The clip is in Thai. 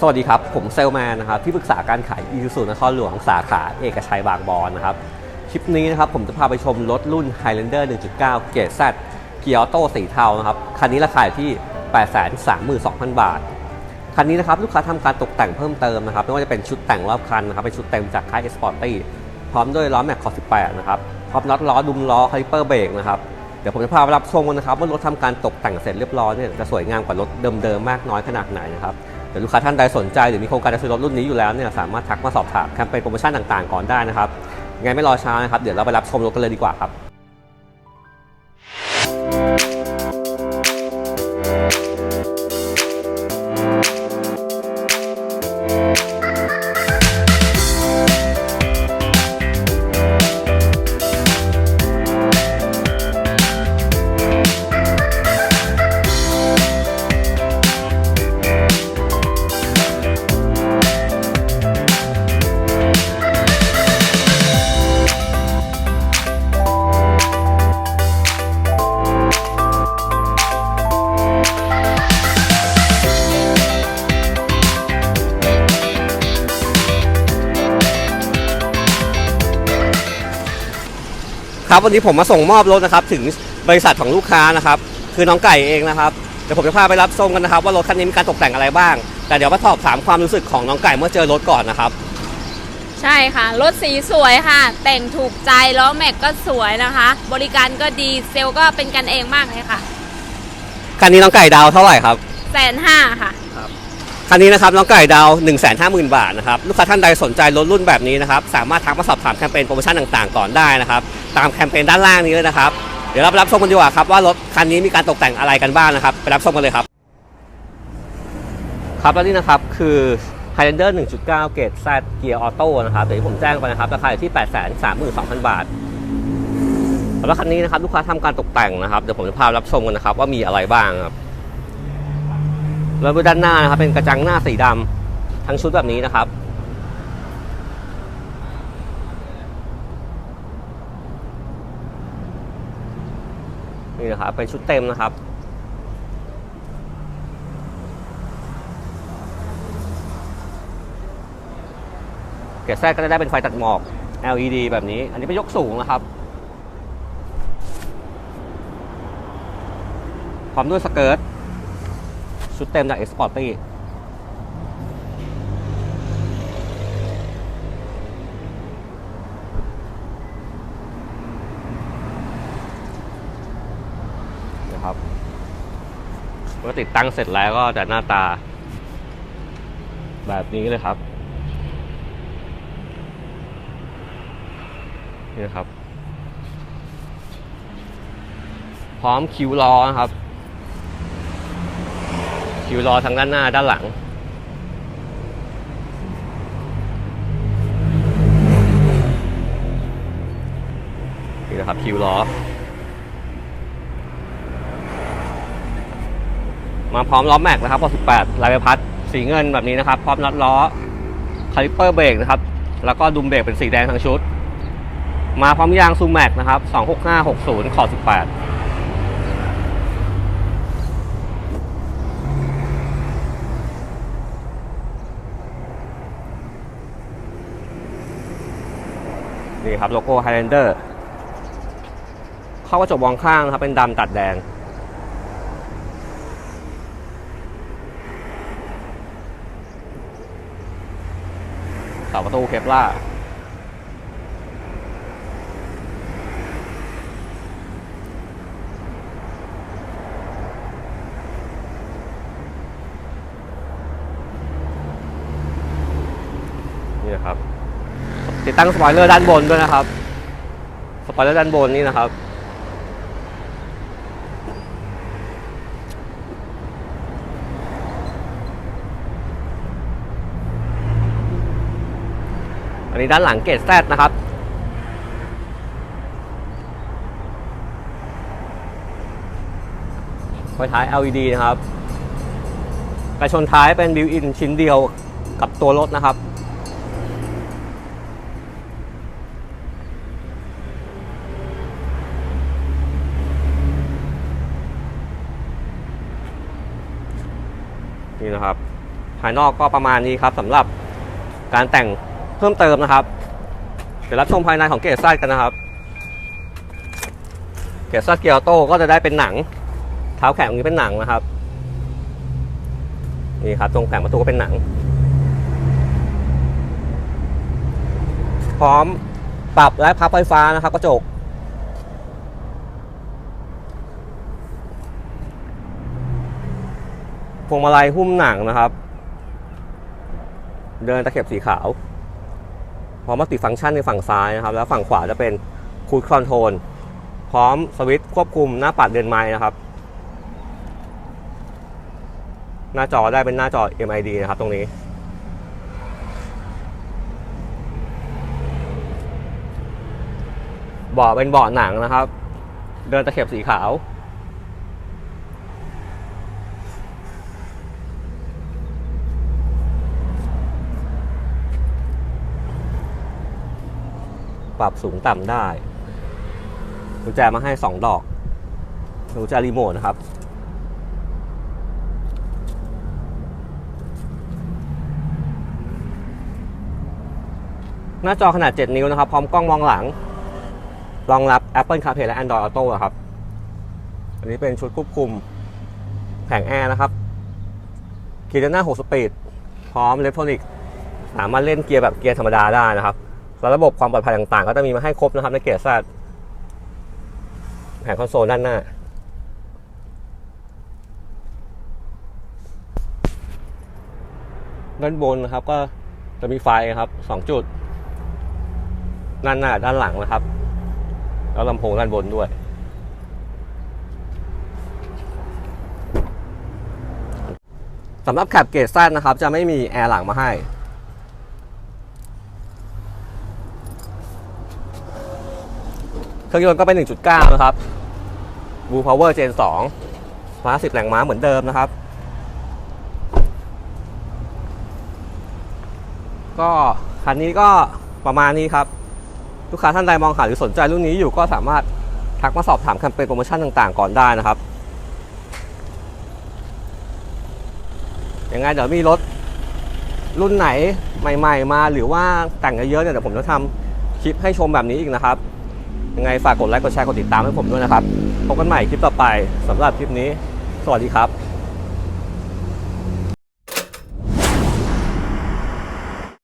สวัสดีครับ ผมเซลแมนนะครับที่ปรึกษาการขายอีซูซูนครหลวงสาขาเอกชัยบางบอนนะครับคลิปนี้นะครับผมจะพาไปชมรถรุ่น Highlander 1.9 เกรดเกียร์ออโต้สีเทานะครับคันนี้ราคาอยู่ที่ 832,000 บาท คันนี้นะครับลูกค้าทำการตกแต่งเพิ่มเติมนะครับไม่ว่าจะเป็นชุดแต่งรอบคันนะครับเป็นชุดเต็มจากค่าย s p o r t y พร้อมด้วยล้อแม็กคอ18นะครับพร้อมน็อตล้อดุมล้อคาลิเปอร์เบรกนะครับเดี๋ยวผมจะพาไปรับชมกันนะครับว่ารถทำการตกแต่งเสร็จเรียบร้อยเนี่ยจะสวยงามกว่ารถเดิมๆมากน้อยขนาดไหนนะครับ ดี๋ยวลูกค้าท่านใดสนใจหรือมีโครงการจะซื้อรถรุ่นนี้อยู่แล้วเนี่ยสามารถทักมาสอบถามแคมเปญโปรโมชั่นต่างๆก่อนได้นะครับยังไงไม่รอช้านะครับเดี๋ยวเราไปรับชมรถกันเลยดีกว่าครับ ครับวันนี้ผมมาส่งมอบรถนะครับถึงบริษัทของลูกค้านะครับคือน้องไก่เองนะครับเดี๋ยวผมจะพาไปรับชมกันนะครับว่ารถคันนี้มีการตกแต่งอะไรบ้าง แต่เดี๋ยวมาสอบถามความรู้สึกของน้องไก่เมื่อเจอรถก่อนนะครับ ใช่ค่ะ รถสีสวยค่ะ แต่งถูกใจล้อแม็กก็สวยนะคะ บริการก็ดีเซลล์ก็เป็นกันเองมากเลยค่ะ คันนี้น้องไก่ดาวเท่าไหร่ครับแสนห้าค่ะ คันนี้นะครับน้องไก่ดาว1 5 0 0 0 0 บาทนะครับลูกค้าท่านใดสนใจรถรุ่นแบบนี้นะครับสามารถทักมาสอบถามแคมเปญโปรโมชั่นต่างๆก่อนได้นะครับตามแคมเปญด้านล่างนี้เลยนะครับเดี๋ยวเราไปรับชมกันดีกว่าครับว่ารถคันนี้มีการตกแต่งอะไรกันบ้างนะครับไปรับชมกันเลยครับครับแล้วนี่นะครับคือ Highlander 1.9 เกรด Z เกียร์ออโต้นะครับเดี๋ยวผมแจ้งไปนะครับราคาอยู่ที่ 832,000 บาทแล้วคันนี้นะครับลูกค้าทำการตกแต่งนะครับเดี๋ยวผมจะพารับชมกันนะครับว่ามีอะไรบ้างครับ แล้วด้านหน้านะครับเป็นกระจังหน้าสีดำทั้งชุดแบบนี้นะครับ นี่นะครับเป็นชุดเต็มนะครับเกรดแทรกก็จะได้เป็นไฟตัดหมอก LED แบบนี้ อันนี้เป็นยกสูงนะครับพร้อมด้วยสเกิร์ต ชุดเต็มจาก Exporty นะครับเมื่อติดตั้งเสร็จแล้วก็จะหน้าตา แบบนี้เลยครับ นี่นะครับ พร้อมคิวล้อนะครับ คิวล้อทางด้านหน้าด้านหลัง นี่นะครับคิวล้อมาพร้อมล้อแม็กนะครับพอ18ลายใบพัด สีเงินแบบนี้นะครับ พร้อมน็อตล้อคาลิปเปอร์เบรกนะครับ แล้วก็ดุมเบรกเป็นสีแดงทั้งชุด มาพร้อมยางซูแม็กนะครับ 26560ขอ18 นี่ครับโลโก้ Highlander เข้ากระจกมองข้างครับเป็นดำตัดแดง เสาประตูเคปล่าร์นี่นะครับ ตั้งสปอยเลอร์ด้านบนด้วยนะครับ สปอยเลอร์ด้านบนนี่นะครับ อันนี้ด้านหลังเกตแซดนะครับไฟท้าย LED นะครับกระชนท้ายเป็นบิวอินชิ้นเดียวกับตัวรถนะครับ นี่นะครับ ภายนอกก็ประมาณนี้ครับสำหรับการแต่งเพิ่มเติมนะครับ เดี๋ยวรับชมภายในของเกรดซัดกันนะครับ เกรดซัดเกียร์โต้ก็จะได้เป็นหนัง เท้าแข็งตรงนี้เป็นหนังนะครับ นี่ครับตรงแผงประตูก็เป็นหนัง พร้อมปรับและพับไฟฟ้านะครับกระจก พวงมาลัยหุ้มหนังนะครับ เดินตะเข็บสีขาวพร้อมมัลติฟังก์ชันในฝั่งซ้ายนะครับ แล้วฝั่งขวาจะเป็นคูดคอนโทรลพร้อมสวิตช์ควบคุมหน้าปัดเดินไม้นะครับ หน้าจอได้เป็นหน้าจอ MID นะครับตรงนี้เบาะเป็นเบาะหนังนะครับ เดินตะเข็บสีขาว รับสูงต่ำได้กุญแจมาให้ 2 ดอกกุญแจรีโมทนะครับ หน้าจอขนาด 7 นิ้วนะครับ พร้อมกล้องมองหลัง รองรับ Apple CarPlay และ Android Auto อะครับ อันนี้เป็นชุดควบคุมแผงแอร์นะครับคีย์หน้า 6 สปีด พร้อมอิเล็กทรอนิกสามารถเล่นเกียร์แบบเกียร์ธรรมดาได้นะครับ แล้วระบบความปลอดภัยต่างๆ ก็จะมีมาให้ครบนะครับในเกียร์ซัดแผงคอนโซลด้านหน้า ด้านบนนะครับก็จะมีไฟครับ2จุด ด้านหน้าด้านหลังนะครับ แล้วลำโพงด้านบนด้วย สำหรับแคปเกจสั้นนะครับ จะไม่มีแอร์หลังมาให้ เค รื่องยนต์ก็เป็น 1.9 นะครับ Blue Power Gen 2 110แรงม้าเหมือนเดิมนะครับ ก็คันนี้ก็ประมาณนี้ครับ ลูกค้าท่านใดมองหาหรือสนใจรุ่นนี้อยู่ก็สามารถทักมาสอบถามแคมเปญโปรโมชั่นต่างๆ ก่อนได้นะครับยังไงเดี๋ยวมีรถรุ่นไหนใหม่ ๆ มาหรือว่าแต่งเยอะๆเนี่ยเดี๋ยวผมจะทำคลิปให้ชมแบบนี้อีกนะครับ ยังไงฝากกดไลค์กดแชร์กดติดตามให้ผมด้วยนะครับพบกันใหม่คลิปต่อไปสำหรับคลิปนี้ สวัสดีครับ